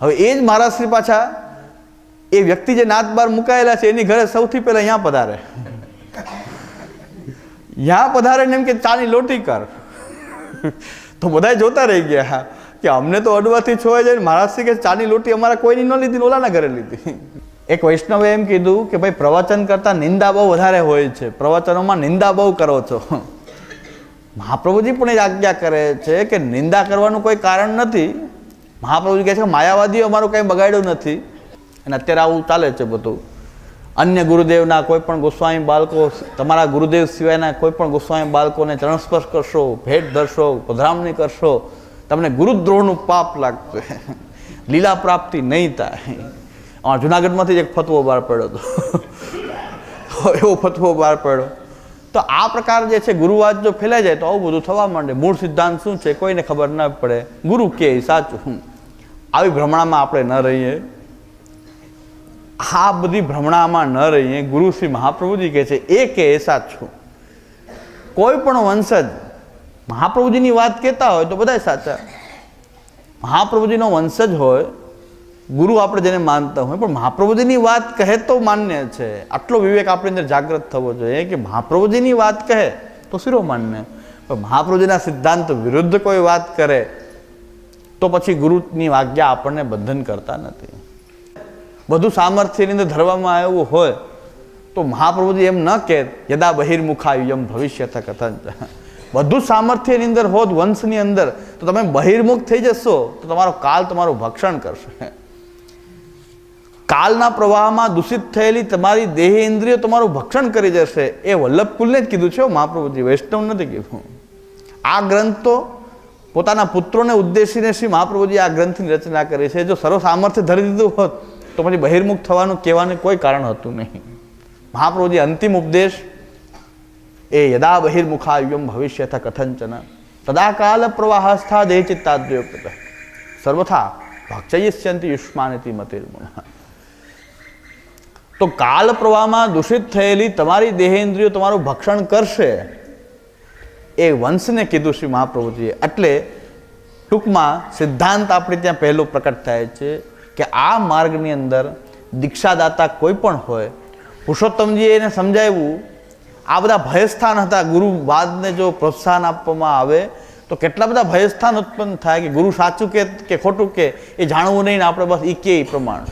હવે એ જ મહારાજશ્રી પાછા એ વ્યક્તિ જે નાત બાર મુકાયેલા છે, એની ઘરે સૌથી પહેલા અહીંયા પધારે? યા પધારે ને એમ કે, ચાની લોટી કર. તો બધા જોતા રહી ગયા કે અમને તો અડવાથી છોય જાય મહારાજશ્રી કે, ચાની લોટી અમારા કોઈની ન લીધી ઓલાના ઘરે લીધી. એક વૈષ્ણવે એમ કીધું કે, ભાઈ, પ્રવચન કરતા નિંદા બહુ વધારે હોય છે. પ્રવચનોમાં નિંદા બહુ કરો છો. મહાપ્રભુજી પણ એ આજ્ઞા કરે છે કે નિંદા કરવાનું કોઈ કારણ નથી. મહાપ્રભુજી કહે છે કે માયાવાદીઓ અમારું કંઈ બગાડ્યું નથી. અને અત્યારે આવું ચાલે છે બધું. અન્ય ગુરુદેવના કોઈ પણ ગોસ્વામી બાળકો, તમારા ગુરુદેવ સિવાયના કોઈ પણ ગોસ્વામી બાળકોને ચરણસ્પર્શ કરશો, ભેટ ધરશો, પધરામણી કરશો, તમને ગુરુદ્રોહનું પાપ લાગશે. લીલા પ્રાપ્તિ નહીં થાય. જુનાગઢમાંથી જ એક ફતવો બહાર પડ્યો હતો. એવો ફતવો બહાર પડ્યો. તો આ પ્રકાર જે છે, ગુરુવાદ જો ફેલાઈ જાય તો આવું બધું થવા માંડે. મૂળ સિદ્ધાંત શું છે? કોઈને ખબર ન પડે. ગુરુ કે સાચું. આવી ભ્રમણામાં આપણે ન રહીએ. આ બધી ભ્રમણામાં ન રહીએ. ગુરુ શ્રી મહાપ્રભુજી કહે છે, એ કે એ સાચું. કોઈ પણ વંશજ મહાપ્રભુજીની વાત કહેતા હોય તો બધા સાચા. મહાપ્રભુજીનો વંશજ હોય ગુરુ આપણે જેને માનતા હોય, પણ મહાપ્રભુજીની વાત કહે તો માન્ય છે. આટલો વિવેક આપણી અંદર જાગૃત થવો જોઈએ કે મહાપ્રભુજીની વાત કહે તો શિરોમાન્ય પણ મહાપ્રભુજીના સિદ્ધાંત વિરુદ્ધ કોઈ વાત કરે તો પછી ગુરુની આજ્ઞા આપણને બંધન કરતા નથી. બધું સામર્થ્યની અંદર ધરવામાં આવ્યું હોય તો મહાપ્રભુજી એમ ન કહે, યદા એમ ભવિષ્ય કથન બધું સામર્થ્યની અંદર હોત વંશની અંદર, તો તમે બહિર્મુખ થઈ જશો, તો તમારો કાલ તમારું ભક્ષણ કરશે. કાલના પ્રવાહમાં દૂષિત થયેલી તમારી દેહ ઇન્દ્રિયો તમારું ભક્ષણ કરી જશે એ વલ્લભ કુલને જ કીધું છે. મહાપ્રભુજી, વૈષ્ણવ નથી કીધું. આ ગ્રંથ તો પોતાના પુત્રોને ઉદ્દેશીને શ્રી મહાપ્રભુજી આ ગ્રંથની રચના કરી છે. જો સર્વ સામર્થ્ય ધરી દીધું હોત, તો પછી બહિર્મુખ થવાનું કહેવાનું કોઈ કારણ હતું નહીં. મહાપ્રભુજી અંતિમ ઉપદેશ, એ યદા બહિર્મુખાયુમ ભવિષ્યથ કથંચન તદા કાલ પ્રવાહસ્થા દેહ ચિત્તાદ્યોગત સર્વથા ભક્ષયિષ્યંતિ યુષ્માનિતિ મતિર્મુન તો કાલ પ્રવાહમાં દૂષિત થયેલી તમારી દેહેન્દ્રિયો તમારું ભક્ષણ કરશે. એ વંશને કીધું શ્રી મહાપ્રભુજીએ. એટલે ટૂંકમાં સિદ્ધાંત આપણે ત્યાં પહેલો પ્રકટ થાય છે કે આ માર્ગની અંદર દીક્ષાદાતા કોઈ પણ હોય, પુરુષોત્તમજીએ એને સમજાવ્યું, આ બધા ભયસ્થાન હતા ગુરુવાદને જો પ્રોત્સાહન આપવામાં આવે, તો કેટલા બધા ભયસ્થાન ઉત્પન્ન થાય કે ગુરુ સાચું કે ખોટું કે, એ જાણવું નહીં ને આપણે બસ એ કે એ પ્રમાણ.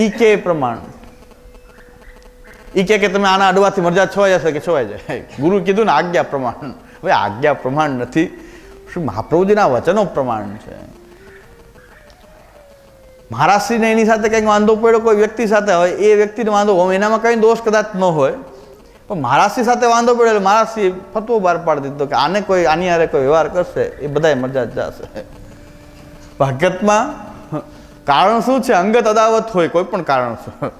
ઈ કે પ્રમાણ? ઈ કે કે તમે આના અડવાથી મરજા છવાઈ જશે કે છવાઈ જાય? ગુરુ કીધું ને આજ્ઞા પ્રમાણ. હવે આજ્ઞા પ્રમાણ નથી. શું મહાપ્રભુજીના વચનો પ્રમાણ છે? મહારાષ્ટ્રીને એની સાથે કંઈક વાંધો પડ્યો, કોઈ વ્યક્તિ સાથે હોય, એ વ્યક્તિને વાંધો હોય એનામાં કંઈ દોષ કદાચ ન હોય, પણ મહારાષ્ટ્રી સાથે વાંધો પડ્યો એટલે મહારાષ્ટ્રી ફતવો બહાર પાડી દીધો કે આને કોઈ, આની હારે કોઈ વ્યવહાર કરશે, એ બધાય મરજા જશે. ભાગ્યતમાં કારણ શું છે? અંગત અદાવત હોય, કોઈ પણ કારણસર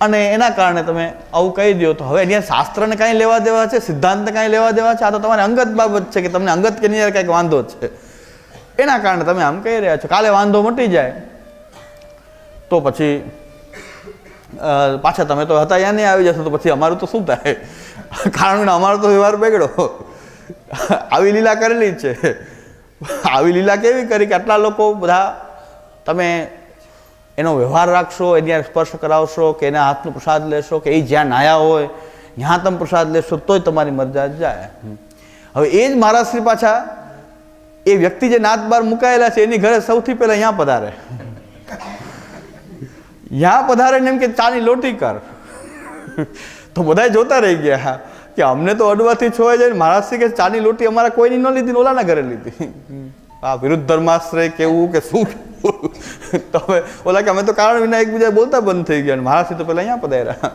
અને એના કારણે તમે આવું કહી દો તો હવે અહીંયા શાસ્ત્રને કાંઈ લેવા દેવા છે? સિદ્ધાંતને કાંઈ લેવા દેવા છે? આ તો તમારી અંગત બાબત છે કે તમને અંગત કે નહીં કંઈક વાંધો છે. એના કારણે તમે આમ કહી રહ્યા છો કાલે વાંધો મટી જાય. તો પછી પાછા તમે તો હતા ત્યાં નહીં આવી જશો, તો પછી અમારું તો શું થાય? કારણ અમારો તો વ્યવહાર બગડ્યો. આવી લીલા કરેલી જ છે. આવી લીલા કેવી કરી કે આટલા લોકો બધા તમે એનો વ્યવહાર રાખશો, એની સ્પર્શ કરાવશો, કે એના હાથનો પ્રસાદ લેશો, કે એ જ્યાં નાયા હોય ત્યાં તમે પ્રસાદ લેશો, તોય તમારી મરજા જાય. હવે એ જ મહારાજશ્રી પાછા એ વ્યક્તિ જે નાત બાર મુકાયેલા છે, એની ઘરે સૌથી પહેલા અહીંયા પધારે. યા પધારે ને એમ કે ચાની લોટી કર. તો બધા જોતા રહી ગયા કે અમને તો અડવાથી છો જાય ને મહારાજશ્રી કે ચાની લોટી અમારા કોઈની ન લીધી ઓલાના ઘરે લીધી. આ વિરુદ્ધ ધર્માશ્રય કેવું કે શું? તો હવે ઓલા કે અમે તો કારણ વિના એકબીજા બોલતા બંધ થઈ ગયા ને મહારાજશ્રી તો પેલા અહીંયા પધાર્યા.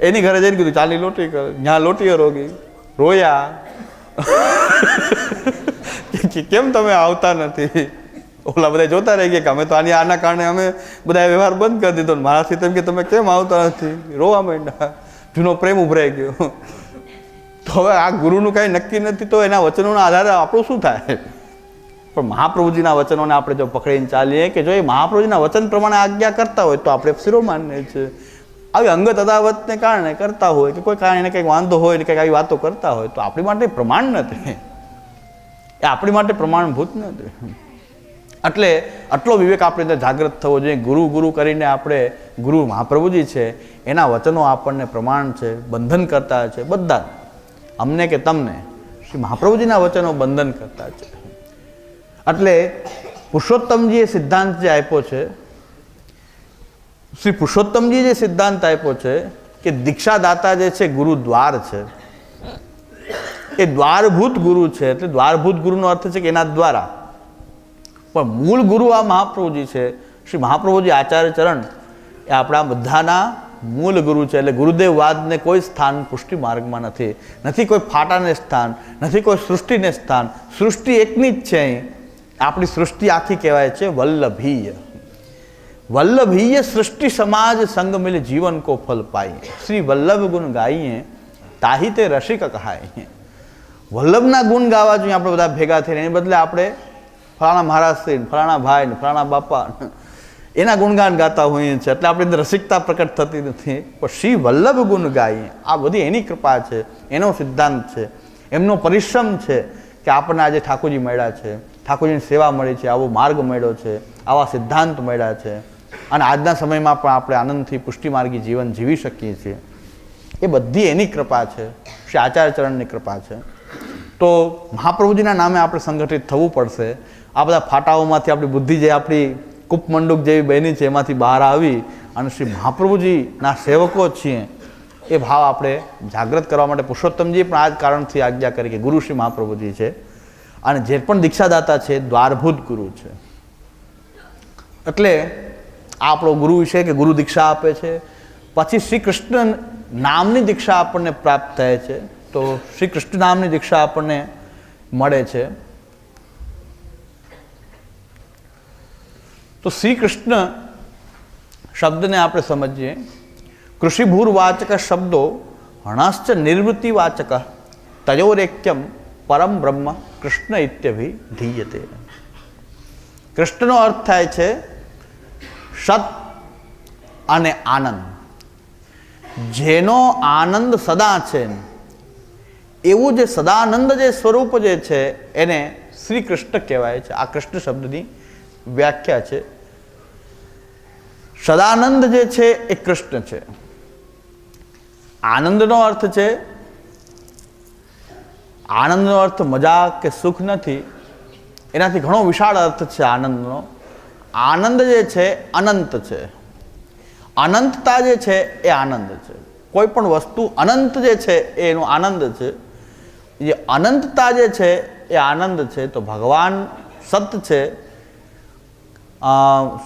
એની ઘરે જઈને કીધું, ચાલી લોટી કર. જ્યાં લોટીઓ રોગી. રોયા. કેમ તમે આવતા નથી? ઓલા બધા જોતા રહી ગયા કે અમે તો આની આના કારણે અમે બધા વ્યવહાર બંધ કરી દીધો મારાથી તેમ કે, તમે કેમ આવતા નથી? રોવા માંડ્યા. જૂનો પ્રેમ ઉભરાઈ ગયો. તો હવે આ ગુરુનું કાંઈ નક્કી નથી, તો એના વચનોના આધારે આપણું શું થાય? પણ મહાપ્રભુજીના વચનોને આપણે જો પકડીને ચાલીએ કે જો એ મહાપ્રભુજીના વચન પ્રમાણે આજ્ઞા કરતા હોય તો આપણે શિરોમાન્ય છે આવી અંગત અદાવતને કારણે કરતા હોય કે કોઈ કારણે કંઈક વાંધો હોય ને કંઈક આવી વાતો કરતા હોય તો આપણી માટે પ્રમાણ નથી એ આપણી માટે પ્રમાણભૂત નથી એટલે આટલો વિવેક આપણે અંદર જાગૃત થવો જોઈએ. ગુરુ ગુરુ કરીને આપણે ગુરુ મહાપ્રભુજી છે, એના વચનો આપણને પ્રમાણ છે, બંધન કરતા છે, બધા અમને કે તમને, શ્રી મહાપ્રભુજીના વચનો બંધન કરતા છે. એટલે પુરુષોત્તમજીએ સિદ્ધાંત જે આપ્યો છે, શ્રી પુરુષોત્તમજી જે સિદ્ધાંત આપ્યો છે કે દીક્ષાદાતા જે છે ગુરુ દ્વાર છે. એ દ્વારભૂત ગુરુ છે, એટલે દ્વારભૂત ગુરુનો અર્થ છે કે એના દ્વારા. પણ મૂળ ગુરુ આ મહાપ્રભુજી છે, શ્રી મહાપ્રભુજી આચાર્ય ચરણ એ આપણા બધાના મૂળ ગુરુ છે, એટલે ગુરુદેવવાદને કોઈ સ્થાન પુષ્ટિ માર્ગમાં નથી. નથી કોઈ ફાટાને સ્થાન, નથી કોઈ સૃષ્ટિને સ્થાન. સૃષ્ટિ એકની જ છે અહીં. આપણી સૃષ્ટિ આખી કહેવાય છે વલ્લભીય. વલ્લભીય સૃષ્ટિ સમાજ સંગ મિલ જીવન કો ફલ પાઈએ શ્રી વલ્લભ ગુણ ગાઈએ તાહી તે રસિક કહાય. વલ્લભના ગુણ ગાવા જોઈએ આપણે બધા ભેગા થઈને, એને બદલે આપણે ફલાણા મહારાજશ્રી ફલાણા ભાઈ ને ફલાણા બાપા એના ગુણગાન ગાતા હોઈએ છીએ. એટલે આપણી અંદર રસિકતા પ્રકટ થતી નથી. પણ શ્રી વલ્લભ ગુણ ગાઈએ. આ બધી એની કૃપા છે, એનો સિદ્ધાંત છે, એમનો પરિશ્રમ છે કે આપણને આજે ઠાકોરજી મળ્યા છે. ઠાકોરજીની સેવા મળી છે, આવો માર્ગ મળ્યો છે, આવા સિદ્ધાંત મળ્યા છે. અને આજના સમયમાં પણ આપણે આનંદથી પુષ્ટિમાર્ગી જીવન જીવી શકીએ છીએ. એ બધી એની કૃપા છે, શ્રી આચાર્ય ચરણની કૃપા છે. તો મહાપ્રભુજીના નામે આપણે સંગઠિત થવું પડશે. આ બધા ફાટાઓમાંથી આપણી બુદ્ધિ જે આપણી કૂપમંડુક જેવી બની છે, એમાંથી બહાર આવી અને શ્રી મહાપ્રભુજીના સેવકો છીએ, એ ભાવ આપણે જાગૃત કરવા માટે પુરુષોત્તમજી પણ આ જ કારણથી આજ્ઞા કરી કે ગુરુ શ્રી મહાપ્રભુજી છે. અને જે પણ દીક્ષાદાતા છે, દ્વારભૂત ગુરુ છે. એટલે આપણો ગુરુ છે કે ગુરુ દીક્ષા આપે છે. પછી શ્રી કૃષ્ણ નામની દીક્ષા આપણને પ્રાપ્ત થાય છે. તો શ્રી કૃષ્ણ નામની દીક્ષા આપણને મળે છે. તો શ્રી કૃષ્ણ શબ્દને આપણે સમજીએ. કૃષિભૂર્વાચક શબ્દો હણાશ્ચ નિવૃત્તિવાચક તયોરેક્યમ પરમ બ્રહ્મ કૃષ્ણ ઇત્યભિધીયતે કૃષ્ણનો અર્થ થાય છે સત અને આનંદ. જેનો આનંદ સદા છે એવું જે સદાનંદ જે સ્વરૂપ જે છે એને શ્રી કૃષ્ણ કહેવાય છે. આ કૃષ્ણ શબ્દની વ્યાખ્યા છે. સદાનંદ જે છે એ કૃષ્ણ છે. આનંદનો અર્થ છે આનંદનો અર્થ મજા કે સુખ નથી, એનાથી ઘણો વિશાળ અર્થ છે આનંદનો. આનંદ જે છે, અનંત છે. અનંતતા જે છે, એ આનંદ છે. કોઈ પણ વસ્તુ અનંત જે છે એ એનો આનંદ છે. જે અનંતતા જે છે, એ આનંદ છે, તો ભગવાન સત છે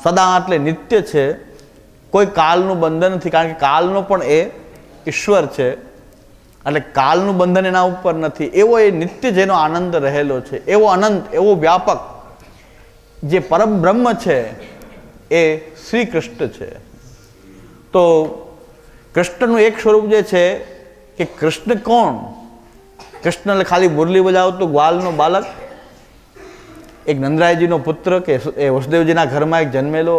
સદા એટલે નિત્ય છે. કોઈ કાલનું બંધન નથી, કારણ કે કાલનો પણ એ ઈશ્વર છે. એટલે કાલનું બંધન એના ઉપર નથી. એવો એ નિત્ય જેનો આનંદ રહેલો છે, એવો અનંત, એવો વ્યાપક જે પરમ બ્રહ્મ છે, એ શ્રી કૃષ્ણ છે. તો કૃષ્ણનું એક સ્વરૂપ જે છે કે કૃષ્ણ કોણ? કૃષ્ણ ખાલી મુરલી બજાવતું ગ્વાલનો બાલક, એક નંદરાયજીનો પુત્ર કે એ વસુદેવજીના ઘરમાં એક જન્મેલો,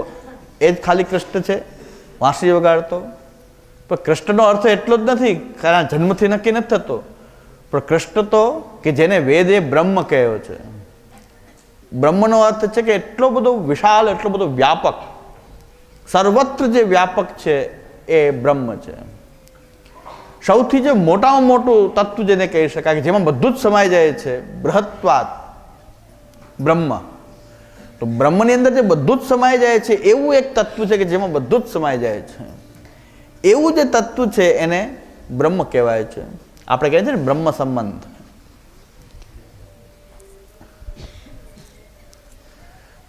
એ જ ખાલી કૃષ્ણ છે વાંસી વગાડતો. પણ કૃષ્ણનો અર્થ એટલો જ નથી કારણ જન્મથી નક્કી નથી થતો. પણ કૃષ્ણ તો કે જેને વેદ એ બ્રહ્મ કહ્યો છે. બ્રહ્મનો અર્થ છે કે એટલો બધો વિશાળ, એટલો બધો વ્યાપક. સર્વત્ર જે વ્યાપક છે એ બ્રહ્મ છે. સૌથી જે મોટામાં મોટું તત્વ જેને કહી શકાય કે જેમાં બધું જ સમાઈ જાય છે બૃહત્વાદ બ્રહ્મ. તો બ્રહ્મની અંદર જે બધું જ સમાઈ જાય છે, એવું એક તત્વ છે કે જેમાં બધું જ સમાઈ જાય છે. એવું જે તત્વ છે એને બ્રહ્મ કહેવાય છે. આપણે કહીએ છીએ ને બ્રહ્મ સંબંધ.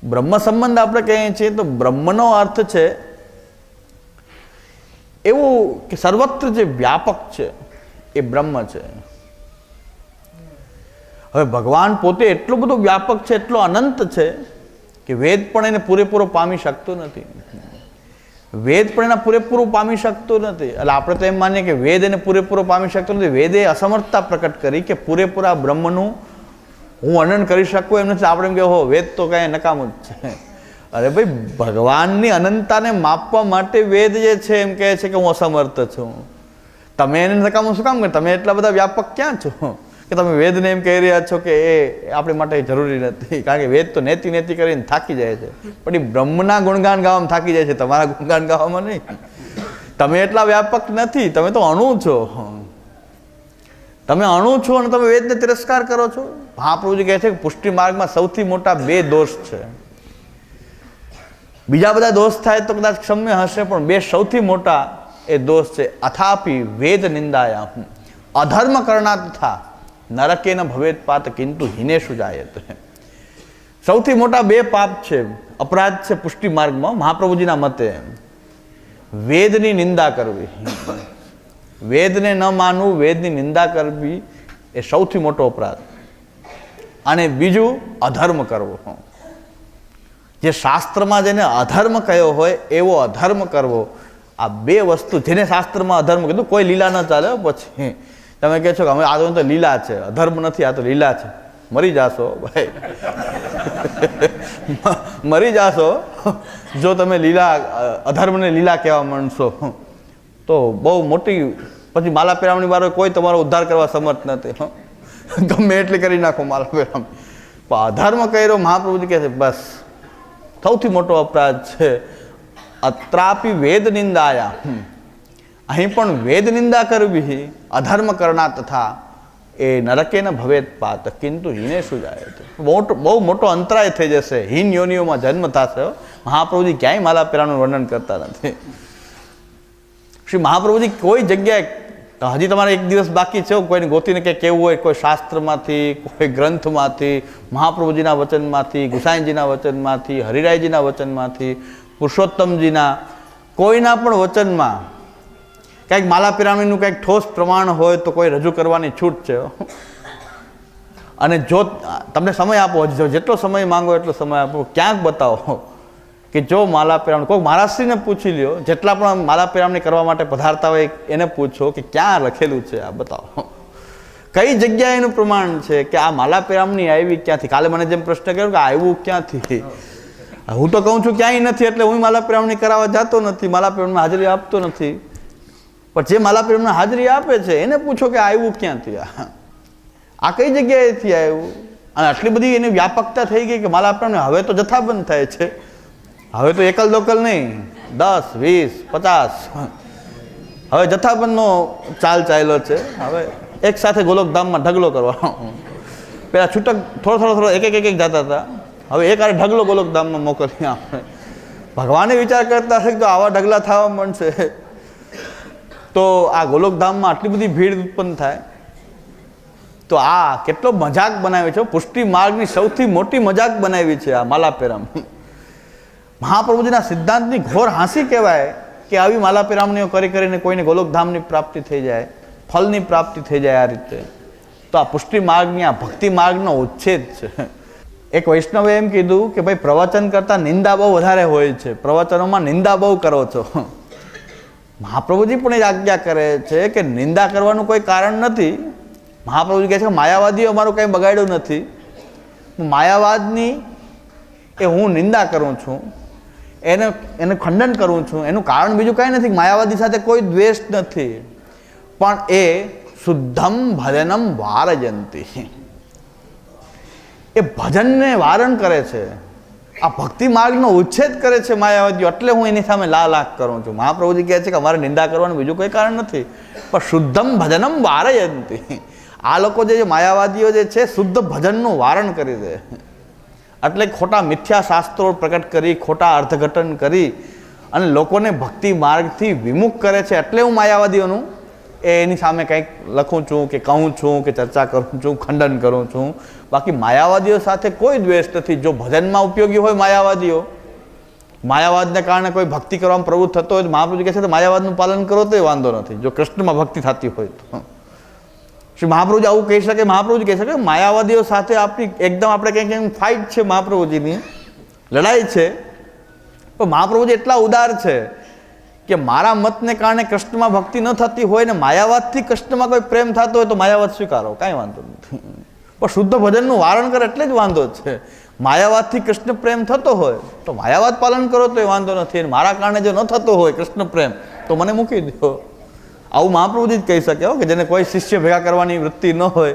બ્રહ્મ સંબંધ આપણે કહીએ છીએ તો બ્રહ્મનો અર્થ છે એવું કે સર્વત્ર જે વ્યાપક છે એ બ્રહ્મ છે. હવે ભગવાન પોતે એટલો બધો વ્યાપક છે, એટલો અનંત છે કે વેદ પણ એને પૂરેપૂરો પામી શકતો નથી. વેદ પણ એના પૂરેપૂરું પામી શકતો નથી. એટલે આપણે તો એમ માનીએ કે વેદ એને પૂરેપૂરો પામી શકતો નથી. વેદે અસમર્થતા પ્રકટ કરી કે પૂરેપૂરા બ્રહ્મનું હું વર્ણન કરી શકું એમ નથી. આપણે એમ કે હો વેદ તો કાંઈ નકામું જ છે. અરે ભાઈ, ભગવાનની અનંતતાને માપવા માટે વેદ જે છે એમ કહે છે કે હું અસમર્થ છું. તમે એને નકામું શું કામ કરે તમે એટલા બધા વ્યાપક ક્યાં છો? કે તમે વેદને એમ કહી રહ્યા છો કે એ આપણી માટે જરૂરી નથી, કારણ કે વેદ તો નેતી નેતી કરીને થાકી જાય છે. પણ એ બ્રહ્મના ગુણગાન ગાવામાં થાકી જાય છે, તમારા ગુણગાન ગાવામાં નહીં. તમે એટલા વ્યાપક નથી, તમે તો અણુ છો. તમે અણુ છો અને તમે વેદને તિરસ્કાર કરો છો. મહાપ્રભુજી કહે છે કે પુષ્ટિ માર્ગમાં સૌથી મોટા બે દોષ છે. બીજા બધા દોષ થાય તો કદાચ ક્ષમ્ય હશે, પણ બે સૌથી મોટા એ દોષ છે, અથાપી વેદ નિંદાયા અધર્મ કરણા તથા નરકે ન ભવેત પાત કિંતુ હિનેશુ જાયત. સૌથી મોટા બે પાપ છે, અપરાધ છે પુષ્ટિ માર્ગમાં. મહાપ્રભુજીના મતે, વેદની નિંદા કરવી. વેદને ન માનવું, વેદની નિંદા કરવી એ સૌથી મોટો અપરાધ. અને બીજું, અધર્મ કરવો. જે શાસ્ત્રમાં જેને અધર્મ કયો હોય, એવો અધર્મ કરવો. આ બે વસ્તુ જેને શાસ્ત્રમાં અધર્મ કીધું, કોઈ લીલા ન ચાલે પછી. તમે કહે છો કે અમે આ તો લીલા છે. અધર્મ નથી, આ તો લીલા છે. મરી જાશો, ભાઈ. મરી જાશો. જો તમે લીલા અધર્મને લીલા કહેવા માંડશો. તો બહુ મોટી પછી માલા પેરામણી વાળો કોઈ તમારો ઉદ્ધાર કરવા સમર્થ નથી. ગમે એટલી કરી નાખો માલા પેરામણી. પણ અધર્મ કર્યો, મહાપ્રભુજી કહે છે, બસ. સૌથી મોટો અપરાધ છે, અત્રાપી વેદ નિંદાયા. અહીં પણ વેદ નિંદા કરવી અધર્મ કરણા તથા એ નરકે ન ભવેત પાત, કિંતુ હિને શું જાય મોટો બહુ મોટો અંતરાય થઈ જશે. હિન યોનિઓમાં જન્મ થશે મહાપ્રભુજી ક્યાંય માલા પેરાનું વર્ણન કરતા નથી. શ્રી મહાપ્રભુજી કોઈ જગ્યાએ, હજી તમારે એક દિવસ બાકી છે કોઈને ગોતીને કે કેવું હોય, કોઈ શાસ્ત્રમાંથી, કોઈ ગ્રંથમાંથી, મહાપ્રભુજીના વચનમાંથી ગુસાઈજીના વચનમાંથી, હરિરાયજીના વચનમાંથી, પુરુષોત્તમજીના, કોઈના પણ વચનમાં કંઈક માલા પિરામિડનું કંઈક ઠોસ પ્રમાણ હોય તો કોઈ રજૂ કરવાની છૂટ છે. અને જો તમને સમય આપો જો જેટલો સમય માંગો એટલો સમય આપો. ક્યાંક બતાવો કે જો માલા પિરામણી કોઈ મહારાષ્ટ્રીને પૂછી લ્યો, જેટલા પણ માલા પિરામણી કરવા માટે પધારતા હોય, એને પૂછો કે ક્યાં લખેલું છે, આ બતાવો. કઈ જગ્યાએ એનું પ્રમાણ છે કે આ માલા પિરામણી આવી ક્યાંથી? કાલે મને જેમ પ્રશ્ન કર્યો કે આવ્યું ક્યાંથી? હું તો કહું છું, ક્યાંય નથી, એટલે હું માલા પિરામણી કરાવવા જતો નથી, માલા પિરામણીમાં હાજરી આપતો નથી. પણ જે માલા પ્રેમના હાજરી આપે છે, એને પૂછો કે આવ્યું ક્યાંથી? આ આ કઈ જગ્યાએથી આવ્યું અને આટલી બધી એની વ્યાપકતા થઈ ગઈ કે માલા પ્રેમ હવે તો જથ્થાબંધ થાય છે. હવે તો એકલ દોકલ નહીં. દસ, વીસ, પચાસ. હવે જથ્થાબંધનો ચાલ ચાલ્યો છે. હવે એક સાથે ગોલોકધામમાં ઢગલો કરવાનો. પેલા છૂટક થોડો થોડો થોડો એક એક એક જતા હતા. હવે એક આરે ઢગલો ગોલોકધામમાં મોકલીએ આપણે. ભગવાને વિચાર કરતા હશે કે જો આવા ઢગલા થવા મળશે તો આ ગોલોકધામમાં આટલી બધી ભીડ ઉત્પન્ન થાય? તો આ કેટલો મજાક બનાવ્યો છે પુષ્ટિ માર્ગની સૌથી મોટી મજાક બનાવી છે આ માલાપેરામ. મહાપ્રભુજીના સિદ્ધાંતની ઘોર હાંસી કહેવાય કે આવી માલાપેરામણીઓ કરી કરીને કોઈને ગોલોકધામની પ્રાપ્તિ થઈ જાય ફલની પ્રાપ્તિ થઈ જાય આ રીતે. તો આ પુષ્ટિ માર્ગની, આ ભક્તિ માર્ગનો ઉચ્છેદ છે. એક વૈષ્ણવે એમ કીધું કે ભાઈ પ્રવચન કરતાં નિંદા બહુ વધારે હોય છે. પ્રવચનોમાં નિંદા બહુ કરો છો. મહાપ્રભુજી પણ એ આજ્ઞા કરે છે કે નિંદા કરવાનું કોઈ કારણ નથી. મહાપ્રભુજી કહે છે કે માયાવાદીઓ અમારું કંઈ બગાડ્યું નથી. માયાવાદની એ હું નિંદા કરું છું. એને એને ખંડન કરું છું. એનું કારણ બીજું કાંઈ નથી માયાવાદી સાથે કોઈ દ્વેષ નથી. પણ એ શુદ્ધમ ભજનમ વારજંતી એ ભજનને વારણ કરે છે. આ ભક્તિ માર્ગનો ઉચ્છેદ કરે છે માયાવાદીઓ એટલે હું એની સામે લા લાખ કરું છું. મહાપ્રભુજી કહે છે કે અમારે નિંદા કરવાનું બીજું કોઈ કારણ નથી. પણ શુદ્ધમ ભજનમ વારયંતી. આ લોકો જે માયાવાદીઓ જે છે, શુદ્ધ ભજનનું વારણ કરી દે. એટલે ખોટા મિથ્યા શાસ્ત્રો પ્રકટ કરી, ખોટા અર્થઘટન કરી અને લોકોને ભક્તિ માર્ગથી વિમુખ કરે છે. એટલે હું માયાવાદીઓનું એની સામે કંઈક લખું છું કે કહું છું કે ચર્ચા કરું છું, ખંડન કરું છું. બાકી માયાવાદીઓ સાથે કોઈ દ્વેષ નથી. જો ભજનમાં ઉપયોગી હોય માયાવાદીઓ, માયાવાદને કારણે કોઈ ભક્તિ કરવામાં પ્રવૃત્ત થતો હોય તો મહાપ્રભુ કહે છે, તો માયાવાદનું પાલન કરો તો વાંધો નથી. જો કૃષ્ણમાં ભક્તિ થતી હોય તો. શ્રી મહાપ્રભુજી આવું કહી શકે, મહાપ્રભુજી કહી શકે માયાવાદીઓ સાથે આપણી એકદમ આપણે કંઈક કંઈક ફાઇટ છે મહાપ્રભુજીની. લડાઈ છે. પણ મહાપ્રભુજી એટલા ઉદાર છે કે મારા મતને કારણે કૃષ્ણમાં ભક્તિ ન થતી હોય ને માયાવાદથી કૃષ્ણમાં કોઈ પ્રેમ થતો હોય તો માયાવાદ સ્વીકારો, કાંઈ વાંધો નથી. પણ શુદ્ધ ભજનનું વારણ કરે એટલે જ વાંધો છે. માયાવાદથી કૃષ્ણ પ્રેમ થતો હોય તો માયાવાદ પાલન કરો તો એ વાંધો નથી. મારા કારણે જો ન થતો હોય કૃષ્ણ પ્રેમ, તો મને મૂકી દો. આવું મહાપ્રભુજી જ કહી શકે કે જેને કોઈ શિષ્ય ભેગા કરવાની વૃત્તિ ન હોય.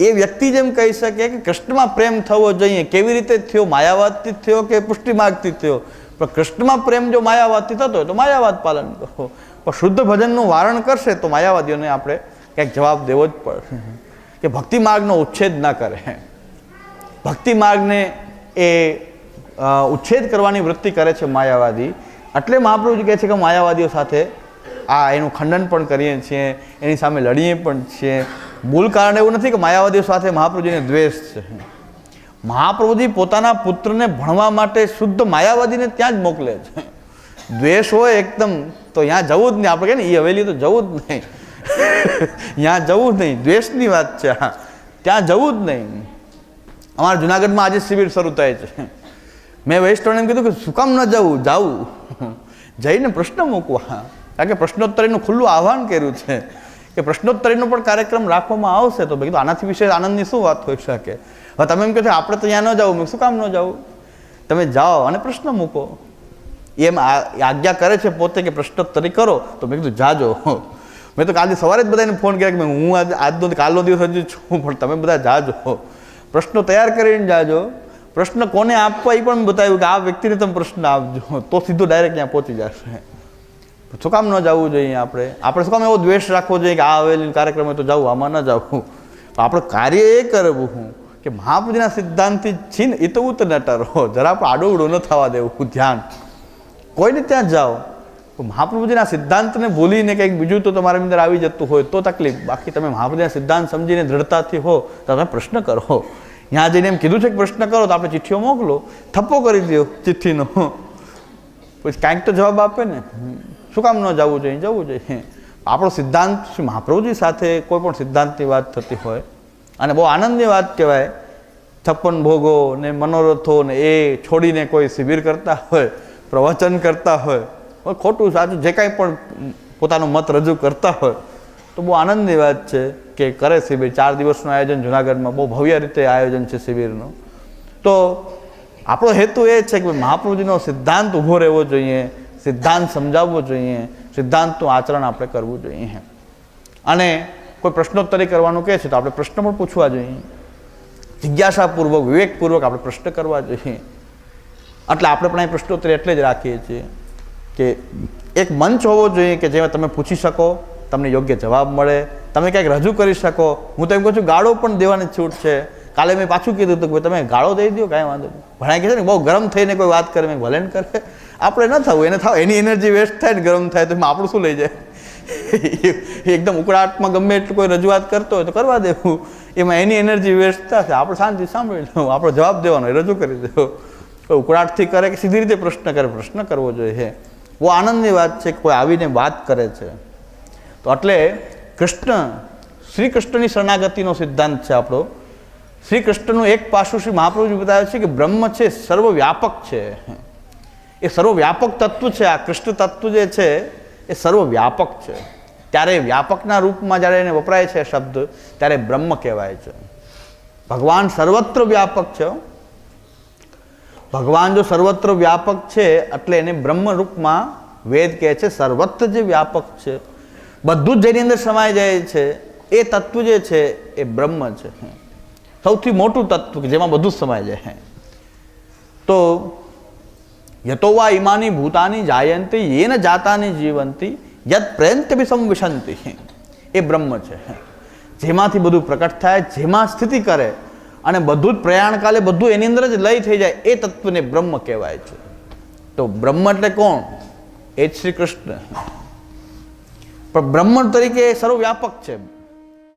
એ વ્યક્તિ જેમ કહી શકે કે કૃષ્ણમાં પ્રેમ થવો જોઈએ. કેવી રીતે થયો? માયાવાદથી થયો કે પુષ્ટિમાર્ગથી થયો? પણ કૃષ્ણમાં પ્રેમ જો માયાવાદથી થતો હોય તો માયાવાદ પાલન કરો. પણ શુદ્ધ ભજનનું વારણ કરશે તો માયાવાદીઓને આપણે ક્યાંક જવાબ દેવો જ પડશે. કે ભક્તિ માર્ગનો ઉચ્છેદ ના કરે. ભક્તિ માર્ગને એ ઉચ્છેદ કરવાની વૃત્તિ કરે છે માયાવાદી. એટલે મહાપ્રભુજી કહે છે કે માયાવાદીઓ સાથે આ એનું ખંડન પણ કરીએ છીએ, એની સામે લડીએ પણ છીએ. મૂળ કારણ એવું નથી કે માયાવાદીઓ સાથે મહાપ્રભુજીને દ્વેષ છે. મહાપ્રભુજી પોતાના પુત્રને ભણવા માટે શુદ્ધ માયાવાદીને ત્યાં જ મોકલે છે. દ્વેષ હોય એકદમ, તો ત્યાં જવું જ નહીં. આપણે કહે ને એ હવેલી તો જવું જ નહીં. ત્યાં જવું જ નહીં. દ્વેષની વાત છે, હા. ત્યાં જવું જ નહીં. અમારા જુનાગઢમાં આજે શિબિર શરૂ થાય છે. મેં વૈષ્ણવને એમ કીધું કે શું કામ ન જવું? જાવું જઈને પ્રશ્ન મૂકવા કારણ કે પ્રશ્નોત્તરીનું ખુલ્લું આહ્વાન કર્યું છે. કે પ્રશ્નોત્તરીનો પણ કાર્યક્રમ રાખવામાં આવશે તો ભાઈ આનાથી વિશે આનંદની શું વાત હોઈ શકે? હવે તમે એમ કહો છો, આપણે તો ત્યાં ન જવું. મેં શું કામ ન જવું? તમે જાઓ અને પ્રશ્ન મૂકો. એમ આજ્ઞા કરે છે પોતે કે પ્રશ્નોત્તરી કરો, તો મેં કીધું, જાજો. મેં તો કાલે સવારે જ બધાને ફોન કર્યા કે હું આજ, આજનો કાલનો દિવસ હજુ છું, પણ તમે બધા જાજો. પ્રશ્નો તૈયાર કરીને જાજો. પ્રશ્ન કોને આપવા એ પણ બતાવ્યું કે આ વ્યક્તિને તમે પ્રશ્ન આપજો. તો સીધો ડાયરેક્ટ ત્યાં પહોંચી જશે. શું કામ ન જવું જોઈએ આપણે? આપણે શું કામ એવો દ્વેષ રાખવો જોઈએ કે આ હવેલી કાર્યક્રમ તો જવું આમાં ન જવું આપણે કાર્ય એ કરવું. હું કે મહાપુજીના સિદ્ધાંતથી છીન એ તો ઉત ન ટરો. જરા પણ આડોવડો ન થવા દેવું ધ્યાન. કોઈને ત્યાં જાઓ, તો મહાપ્રભુજીના સિદ્ધાંતને ભૂલીને કંઈક બીજું તો તમારી અંદર આવી જતું હોય તો તકલીફ. બાકી તમે મહાપ્રભુજીના સિદ્ધાંત સમજીને દ્રઢતાથી હો, તો તમે પ્રશ્ન કરો. ત્યાં જઈને એમ કીધું છે કે પ્રશ્ન કરો, તો આપણે ચિઠ્ઠીઓ મોકલો. થપ્પો કરી દો ચિઠ્ઠીનો. પછી કાંઈક તો જવાબ આપે ને. શું કામ ન જવું જોઈએ? જવું જોઈએ. આપણો સિદ્ધાંત શું મહાપ્રભુજી સાથે કોઈ પણ સિદ્ધાંતની વાત થતી હોય અને બહુ આનંદની વાત કહેવાય. છપ્પન ભોગો ને મનોરથો ને એ છોડીને કોઈ શિબિર કરતા હોય, પ્રવચન કરતા હોય ખોટું સાચું, જે કાંઈ પણ પોતાનો મત રજૂ કરતા હોય, તો બહુ આનંદની વાત છે કે કરે શિબિર. ચાર દિવસનું આયોજન જુનાગઢમાં, બહુ ભવ્ય રીતે આયોજન છે શિબિરનું. તો આપણો હેતુ એ છે કે મહાપ્રભુજીનો સિદ્ધાંત ઊભો રહેવો જોઈએ, સિદ્ધાંત સમજાવવો જોઈએ, સિદ્ધાંતનું આચરણ આપણે કરવું જોઈએ. અને કોઈ પ્રશ્નોત્તરી કરવાનું કહે છે તો આપણે પ્રશ્ન પણ પૂછવા જોઈએ. જિજ્ઞાસાપૂર્વક, વિવેકપૂર્વક આપણે પ્રશ્ન કરવા જોઈએ. એટલે આપણે પણ એ પ્રશ્નોત્તરી એટલે જ રાખીએ છીએ કે એક મંચ હોવો જોઈએ કે જેમાં તમે પૂછી શકો, તમને યોગ્ય જવાબ મળે, તમે કંઈક રજૂ કરી શકો. હું તો એમ કહું છું, ગાળો પણ દેવાની છૂટ છે. કાલે મેં પાછું કીધું હતું કે તમે ગાળો દઈ દો કાંઈ વાંધો નહીં. ભણાય કે છે ને, બહુ ગરમ થઈને કોઈ વાત કરે, મેં ભલે કરે. આપણે ન થવું, એને થાવ, એની એનર્જી વેસ્ટ થાય ને ગરમ થાય તો એમાં આપણું શું લઈ જાય? એકદમ ઉકળાટમાં ગમે એટલું કોઈ રજૂઆત કરતો હોય તો કરવા દેવું. એમાં એની એનર્જી વેસ્ટ થશે આપણે શાંતિ સાંભળી લઉં આપણો જવાબ દેવાનો રજૂ કરી દેવો. કોઈ ઉકળાટથી કરે કે સીધી રીતે પ્રશ્ન કરે? પ્રશ્ન કરવો જોઈએ. બહુ આનંદની વાત છે કે કોઈ આવીને વાત કરે છે. તો એટલે કૃષ્ણ શ્રી કૃષ્ણની શરણાગતિનો સિદ્ધાંત છે આપણો. શ્રી કૃષ્ણનું એક પાસું શ્રી મહાપ્રભુજી બતાવે છે કે બ્રહ્મ છે, સર્વવ્યાપક છે. એ સર્વવ્યાપક તત્વ છે. આ કૃષ્ણ તત્વ જે છે એ સર્વવ્યાપક છે. ત્યારે વ્યાપકના રૂપમાં જ્યારે એને વપરાય છે શબ્દ, ત્યારે બ્રહ્મ કહેવાય છે. ભગવાન સર્વત્ર વ્યાપક છે. ભગવાન જો સર્વત્ર વ્યાપક છે, એટલે એને બ્રહ્મ રૂપમાં વેદ કહે છે સર્વત્ર જે વ્યાપક છે. બધું જ જેની અંદર સમાઈ જાય છે, એ તત્વ જે છે, એ બ્રહ્મ છે. સૌથી મોટું તત્વ જેમાં બધું સમાઈ જાય. તો વા ઇમાની ભૂતાની જાયંતી યેન જાતાની જીવંતી યદ પ્રયંત્યભી સંવિશંતિ એ બ્રહ્મ છે જેમાંથી બધું પ્રકટ થાય જેમાં સ્થિતિ કરે અને બધું જ પ્રયાણકાલે બધું એની અંદર જ લય થઈ જાય એ તત્વને બ્રહ્મ કહેવાય છે તો બ્રહ્મ એટલે કોણ એ જ શ્રી કૃષ્ણ પણ બ્રહ્મ તરીકે સર્વવ્યાપક છે